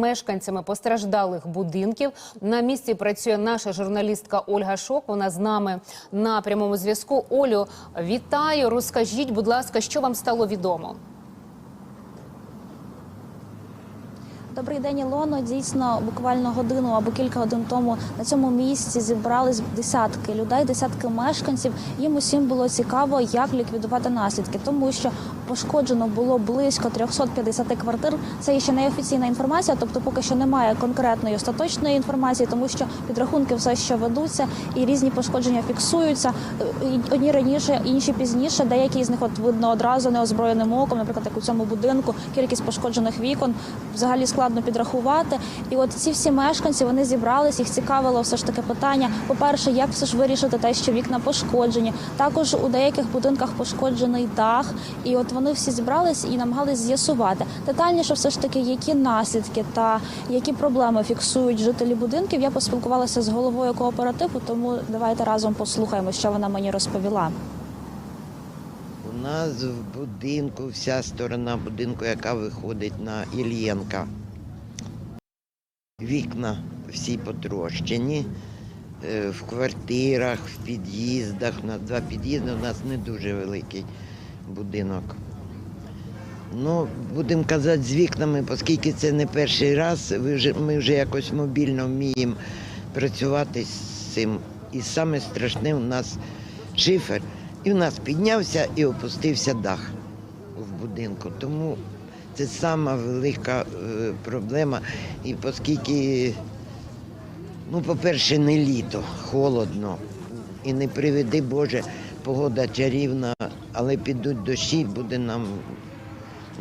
Мешканцями постраждалих будинків на місці працює наша журналістка Ольга Шок. Вона з нами на прямому зв'язку. Олю, вітаю. Розкажіть, будь ласка, що вам стало відомо? Добрий день, Ілоно. Дійсно, буквально годину або кілька годин тому на цьому місці зібрались десятки людей, десятки мешканців. Їм усім було цікаво, як ліквідувати наслідки, тому що пошкоджено було близько 350 квартир. Це ще не офіційна інформація, тобто поки що немає конкретної остаточної інформації, тому що підрахунки все ще ведуться і різні пошкодження фіксуються. Одні раніше, інші пізніше. Деякі з них от видно одразу неозброєним оком, наприклад, як у цьому будинку, кількість пошкоджених вікон взагалі складно підрахувати. І от ці всі мешканці вони зібрались, їх цікавило все ж таки питання. По-перше, як все ж вирішити те, що вікна пошкоджені. Також у деяких будинках пошкоджений дах. І от вони всі зібрались і намагались з'ясувати детальніше, все ж таки, які наслідки та які проблеми фіксують жителі будинків. Я поспілкувалася з головою кооперативу, тому давайте разом послухаємо, що вона мені розповіла. У нас в будинку вся сторона будинку, яка виходить на Ільєнка. Вікна всі потрощені. Е, В квартирах, в під'їздах. У нас два під'їзди, у нас не дуже великий будинок. Ну, будемо казати, з вікнами, оскільки це не перший раз, ми вже якось мобільно вміємо працювати з цим. І саме страшне у нас шифер. І в нас піднявся і опустився дах в будинку. Тому це сама велика е, проблема. І оскільки, ну, по-перше, не літо, холодно. І не приведи Боже, погода чарівна, але підуть дощі, буде нам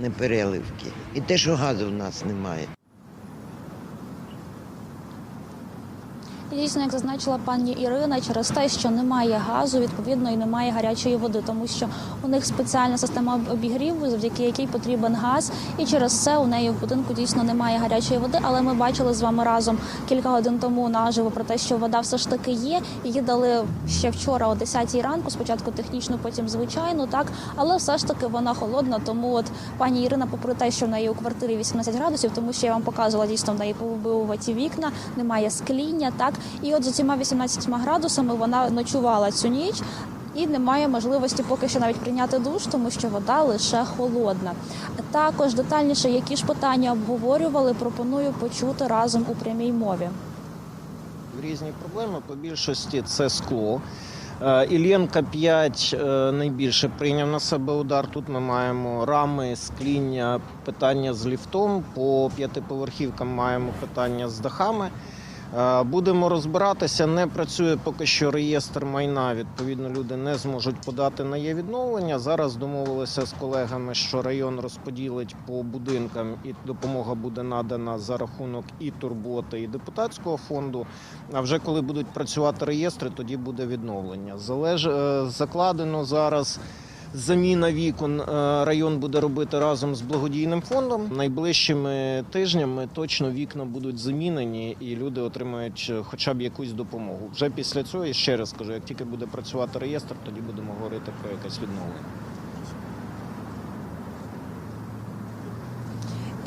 непереливки. І те, що газу в нас немає. Дійсно, як зазначила пані Ірина, через те, що немає газу, відповідно і немає гарячої води, тому що у них спеціальна система обігріву, завдяки якій потрібен газ, і через це у неї в будинку дійсно немає гарячої води. Але ми бачили з вами разом кілька годин тому наживо про те, що вода все ж таки є. Її дали ще вчора о 10 ранку. Спочатку технічну, потім звичайну, так але все ж таки вона холодна. Тому от пані Ірина, попри те, що в неї у квартирі 18 градусів, тому що я вам показувала дійсно в неї повибивуваті вікна, немає скління, так і от за цими 18 градусами вона ночувала цю ніч. І немає можливості поки що навіть прийняти душ, тому що вода лише холодна. Також детальніше, які ж питання обговорювали, пропоную почути разом у прямій мові. Різні проблеми по більшості це скло. Е, Іллєнка 5 е, найбільше прийняв на себе удар. Тут ми маємо рами, скління, питання з ліфтом. По п'ятиповерхівкам маємо питання з дахами. Е, Будемо розбиратися. Не працює поки що реєстр майна. Відповідно, люди не зможуть подати на є відновлення. Зараз домовилися з колегами, що район розподілить по будинкам, і допомога буде надана за рахунок і турботи, і депутатського фонду. А вже коли будуть працювати реєстри, тоді буде відновлення. Залеж... е, Закладено зараз. Заміна вікон е, район буде робити разом з благодійним фондом. Найближчими тижнями точно вікна будуть замінені, і люди отримають е, хоча б якусь допомогу. Вже після цього і ще раз кажу, як тільки буде працювати реєстр, тоді будемо говорити про якесь відновлення.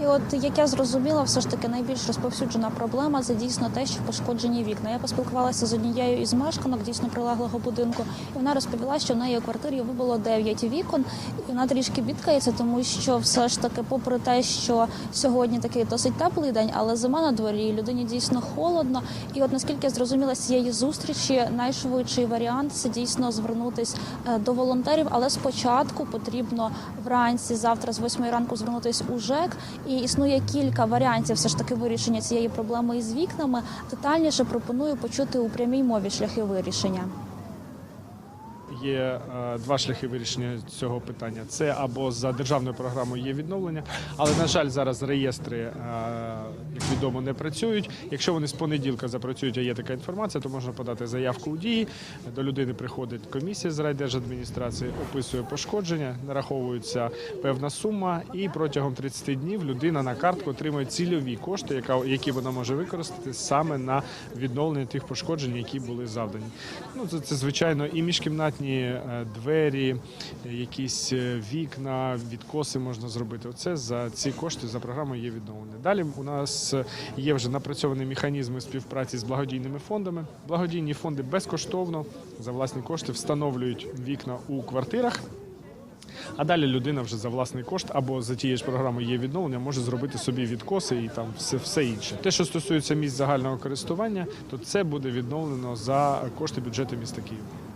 І от як я зрозуміла, все ж таки найбільш розповсюджена проблема це дійсно те, що пошкоджені вікна. Я поспілкувалася з однією із мешканок дійсно прилеглого будинку, і вона розповіла, що в неї у квартирі вибуло 9 вікон, і вона трішки бідкається, тому що все ж таки, попри те, що сьогодні такий досить теплий день, але зима на дворі, людині дійсно холодно. І от наскільки я зрозуміла з цієї зустрічі, найшвидший варіант це дійсно звернутись е, до волонтерів, але спочатку потрібно вранці, завтра з 8 ранку звернутись у ЖЕК. І існує кілька варіантів все ж таки вирішення цієї проблеми із вікнами. Детальніше пропоную почути у прямій мові шляхи вирішення. Є е, два шляхи вирішення цього питання: це або за державною програмою є відновлення, але на жаль, зараз реєстри, е, як відомо, не працюють. Якщо вони з понеділка запрацюють, а є така інформація, то можна подати заявку у дії. До людини приходить комісія з райдержадміністрації, описує пошкодження, нараховується певна сума, і протягом 30 днів людина на картку отримує цільові кошти, які вона може використати саме на відновлення тих пошкоджень, які були завдані. Ну це, це звичайно і міжкімнатні е, двері, якісь е, вікна, відкоси можна зробити. Оце за ці кошти за програмою є відновлення. Далі у нас е, є вже напрацьовані механізми співпраці з благодійними фондами. Благодійні фонди безкоштовно за власні кошти встановлюють вікна у квартирах. А далі людина вже за власний кошт або за тією ж програмою є відновлення, може зробити собі відкоси і там все, все інше. Те, що стосується місць загального користування, то це буде відновлено за кошти бюджету міста Києва.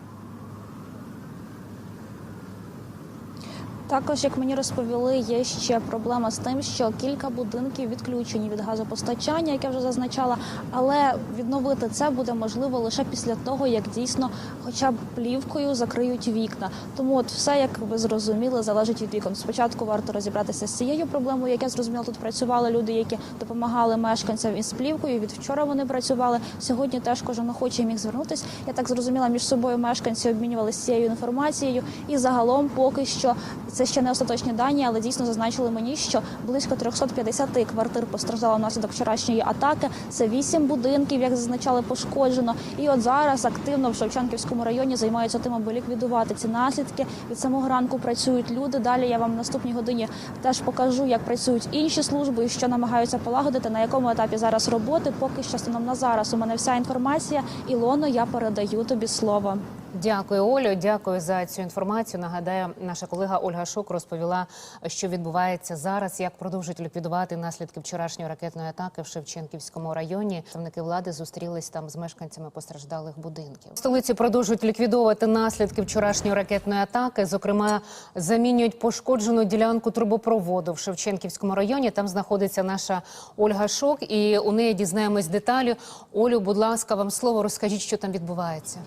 Також, як мені розповіли, є ще проблема з тим, що кілька будинків відключені від газопостачання, як я вже зазначала, але відновити це буде можливо лише після того, як дійсно, хоча б плівкою закриють вікна. Тому от все, як ви зрозуміли, залежить від вікон. Спочатку варто розібратися з цією проблемою. Як я зрозуміла, тут працювали люди, які допомагали мешканцям із плівкою. Від вчора вони працювали. Сьогодні теж кожен охочий міг звернутися. Я так зрозуміла, між собою мешканці обмінювалися цією інформацією. І загалом, поки що, це ще не остаточні дані, але дійсно зазначили мені, що близько 350 квартир постраждало внаслідок вчорашньої атаки. Це вісім будинків, як зазначали, пошкоджено. І от зараз активно в Шевченківському районі займаються тим, аби ліквідувати ці наслідки. Від самого ранку працюють люди. Далі я вам в наступній годині теж покажу, як працюють інші служби і що намагаються полагодити, на якому етапі зараз роботи. Поки що станом на зараз у мене вся інформація. Ілоно, я передаю тобі слово. Дякую, Олю. Дякую за цю інформацію. Нагадаю, наша колега Ольга Шук розповіла, що відбувається зараз, як продовжують ліквідувати наслідки вчорашньої ракетної атаки в Шевченківському районі. Представники влади зустрілись там з мешканцями постраждалих будинків. В столиці продовжують ліквідовувати наслідки вчорашньої ракетної атаки. Зокрема, замінюють пошкоджену ділянку трубопроводу в Шевченківському районі. Там знаходиться наша Ольга Шок, і у неї дізнаємось деталі. Олю, будь ласка, вам слово розкажіть, що там відбувається.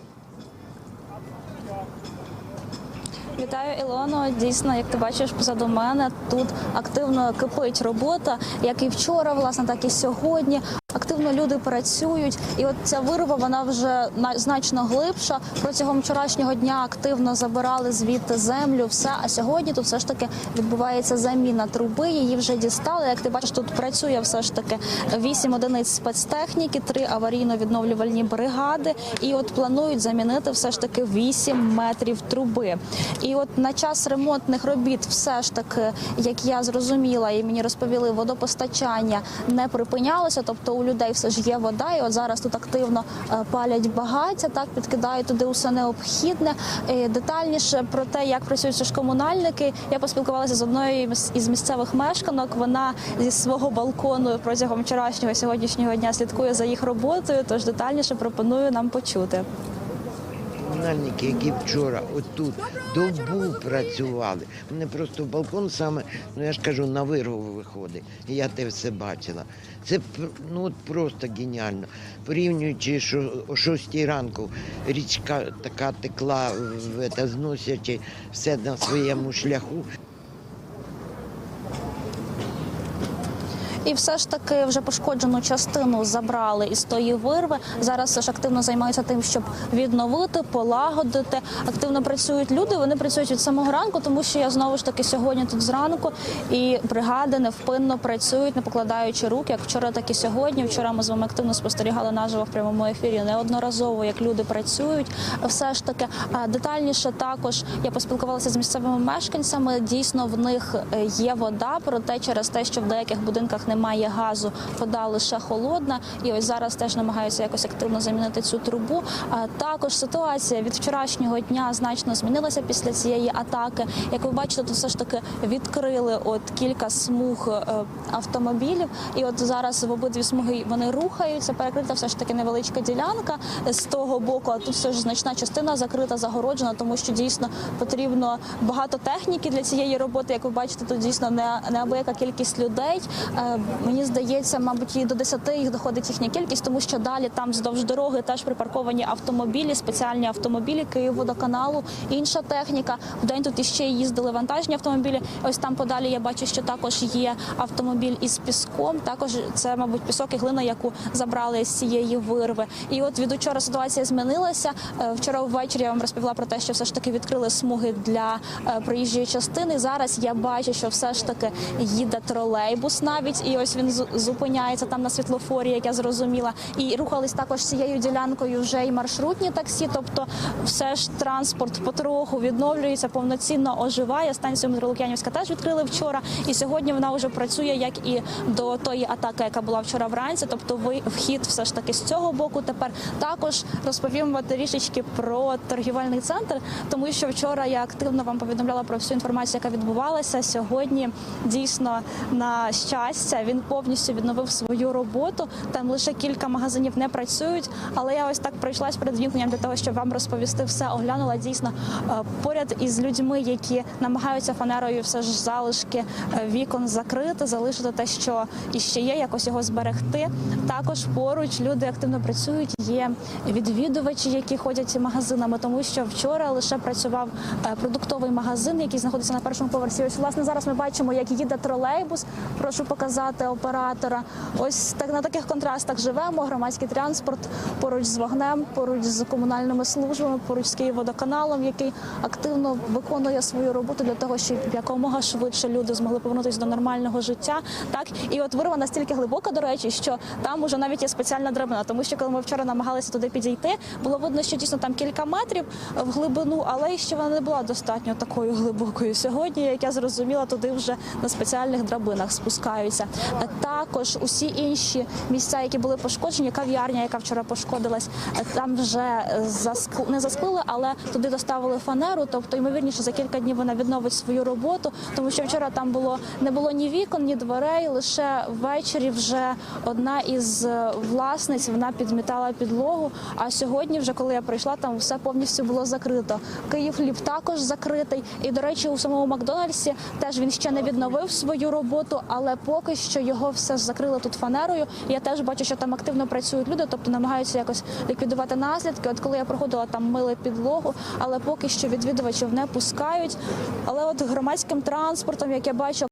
Вітаю, Ілоно. Дійсно, як ти бачиш позаду мене, тут активно кипить робота, як і вчора, власне, так і сьогодні. Активно люди працюють, і от ця вирва вона вже на- значно глибша. Протягом вчорашнього дня активно забирали звідти землю, все. А сьогодні тут все ж таки відбувається заміна труби. Її вже дістали. Як ти бачиш, тут працює все ж таки вісім одиниць спецтехніки, три аварійно-відновлювальні бригади. І от планують замінити все ж таки 8 метрів труби. І от на час ремонтних робіт, все ж таки, як я зрозуміла, і мені розповіли, водопостачання не припинялося. Тобто у людей все ж є вода, і от зараз тут активно е, палять багаття, так підкидають туди усе необхідне. Детальніше про те, як працюють ж комунальники, я поспілкувалася з одною із- місцевих мешканок. Вона зі свого балкону протягом вчорашнього сьогоднішнього дня слідкує за їх роботою. Тож детальніше пропоную нам почути. Комунальники, які вчора отут добу працювали. Вони просто балкон саме, ну я ж кажу, на вирву виходить. Я те все бачила. Це ну от просто геніально. Порівнюючи, що о 6 ранку річка така текла, зносячи все на своєму шляху. І все ж таки вже пошкоджену частину забрали із тої вирви. Зараз ж активно займаються тим, щоб відновити, полагодити. Активно працюють люди. Вони працюють від самого ранку, тому що я знову ж таки сьогодні тут зранку. І бригади невпинно працюють, не покладаючи рук, як вчора, так і сьогодні. Вчора ми з вами активно спостерігали наживо в прямому ефірі неодноразово, як люди працюють. Все ж таки детальніше також я поспілкувалася з місцевими мешканцями. Дійсно, в них е, є вода, проте через те, що в деяких будинках немає газу, вода лише холодна. І ось зараз теж намагаються якось активно замінити цю трубу. А також ситуація від вчорашнього дня значно змінилася після цієї атаки. Як ви бачите, тут все ж таки відкрили от кілька смуг е, автомобілів, і от зараз в обидві смуги вони рухаються. Перекрита все ж таки невеличка ділянка з того боку. А тут все ж значна частина закрита, загороджена, тому що дійсно потрібно багато техніки для цієї роботи. Як ви бачите, тут дійсно не неабияка кількість людей. Мені здається, мабуть, і до 10 їх доходить їхня кількість, тому що далі там вздовж дороги теж припарковані автомобілі, спеціальні автомобілі Київводоканалу, інша техніка. В день тут іще їздили вантажні автомобілі. Ось там подалі я бачу, що також є автомобіль із піском. Також це, мабуть, пісок і глина, яку забрали з цієї вирви. І от від учора ситуація змінилася. Е, Вчора ввечері я вам розповіла про те, що все ж таки відкрили смуги для е, проїжджої частини. Зараз я бачу, що все ж таки їде тролейбус навіть і ось він зупиняється там на світлофорі, як я зрозуміла. І рухались також цією ділянкою вже і маршрутні таксі. Тобто, все ж транспорт потроху відновлюється, повноцінно оживає. Станцію метро теж відкрили вчора, і сьогодні вона вже працює як і до тої атаки, яка була вчора вранці. Тобто, вхід все ж таки з цього боку. Тепер також розповім вам трішечки про торгівельний центр, тому що вчора я активно вам повідомляла про всю інформацію, яка відбувалася. Сьогодні дійсно на щастя він повністю відновив свою роботу. Там лише кілька магазинів не працюють. Але я ось так пройшлась перед вімкненням для того, щоб вам розповісти все. Оглянула дійсно е, поряд із людьми, які намагаються фанерою все ж залишки е, вікон закрити, залишити те, що іще є, якось його зберегти. Також поруч люди активно працюють. Є відвідувачі, які ходять магазинами, тому що вчора лише працював е, продуктовий магазин, який знаходиться на першому поверсі. Ось власне зараз ми бачимо, як їде тролейбус. Прошу показати оператора. Ось так на таких контрастах живемо. Громадський транспорт поруч з вогнем, поруч з комунальними службами, поруч з Київводоканалом, який активно виконує свою роботу для того, щоб якомога швидше люди змогли повернутися до нормального життя. Так і от вирва настільки глибока, до речі, що там уже навіть є спеціальна драбина, тому що коли ми вчора намагалися туди підійти, було видно, що дійсно там кілька метрів в глибину, але ще вона не була достатньо такою глибокою. Сьогодні, як я зрозуміла, туди вже на спеціальних драбинах спускаються. Е, Також усі інші місця, які були пошкоджені, кав'ярня, яка вчора пошкодилась, е, там вже е, заскл... не засклили, але туди доставили фанеру. Тобто, ймовірніше, за кілька днів вона відновить свою роботу, тому що вчора там було не було ні вікон, ні дверей. Лише ввечері вже одна із власниць вона підмітала підлогу. А сьогодні, вже коли я прийшла, там все повністю було закрито. Київ хліб також закритий. І до речі, у самому Макдональдсі теж він ще не відновив свою роботу, але поки що його все закрили тут фанерою. Я теж бачу, що там активно працюють люди, тобто намагаються якось ліквідувати наслідки. От коли я проходила, там мили підлогу, але поки що відвідувачів не пускають. Але от громадським транспортом, як я бачу,